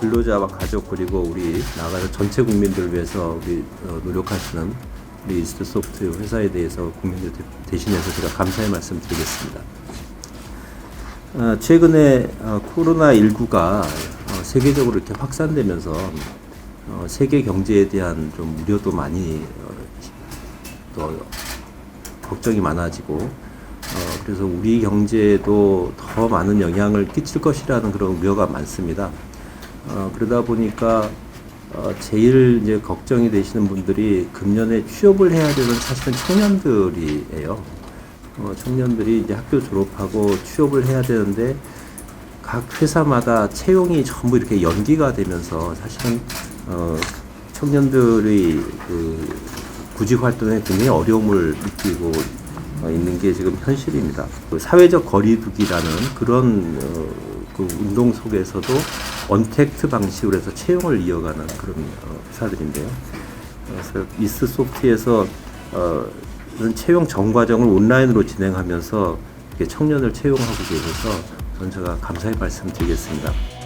근로자와 가족 그리고 우리 나가서 전체 국민들을 위해서 우리 어, 노력하시는 우리 이스트 소프트 회사에 대해서 국민들 대- 대신해서 제가 감사의 말씀 드리겠습니다. 어, 최근에 어, 코로나19가 세계적으로 이렇게 확산되면서 어, 세계 경제에 대한 좀 우려도 많이 어, 또 걱정이 많아지고 어, 그래서 우리 경제에도 더 많은 영향을 끼칠 것이라는 그런 우려가 많습니다. 어, 그러다 보니까 어, 제일 이제 걱정이 되시는 분들이 금년에 취업을 해야 되는 사실은 청년들이에요. 어, 청년들이 이제 학교 졸업하고 취업을 해야 되는데 각 회사마다 채용이 전부 이렇게 연기가 되면서 사실은 어, 청년들의 그 구직 활동에 굉장히 어려움을 느끼고 어, 있는 게 지금 현실입니다. 그 사회적 거리두기라는 그런 어, 그 운동 속에서도 언택트 방식으로 해서 채용을 이어가는 그런 어, 회사들인데요. 그래서 이스 소프트에서 어, 채용 전 과정을 온라인으로 진행하면서 청년을 채용하고 계셔서 저는 제가 감사의 말씀드리겠습니다.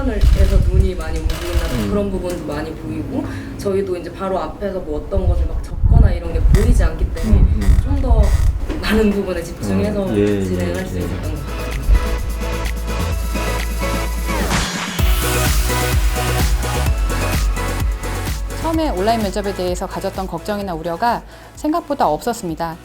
뭐 화면을 해서 눈이 많이 보인다는 그런 부분도 많이 보이고 저희도 이제 바로 앞에서 뭐 어떤 것을 막 적거나 이런 게 보이지 않기 때문에 음, 음. 좀 더 많은 부분에 집중해서 음, 예, 진행할 예, 수 예. 있었던 것 같아요. 처음에 온라인 면접에 대해서 가졌던 걱정이나 우려가 생각보다 없었습니다.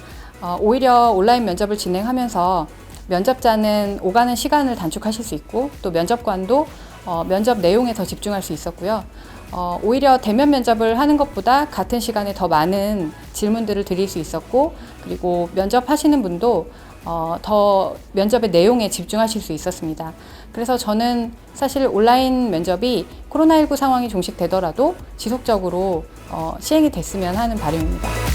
어, 오히려 온라인 면접을 진행하면서 면접자는 오가는 시간을 단축하실 수 있고 또 면접관도 어, 면접 내용에 더 집중할 수 있었고요. 어, 오히려 대면 면접을 하는 것보다 같은 시간에 더 많은 질문들을 드릴 수 있었고 그리고 면접하시는 분도 어, 더 면접의 내용에 집중하실 수 있었습니다. 그래서 저는 사실 온라인 면접이 코로나19 상황이 종식되더라도 지속적으로 어, 시행이 됐으면 하는 바람입니다.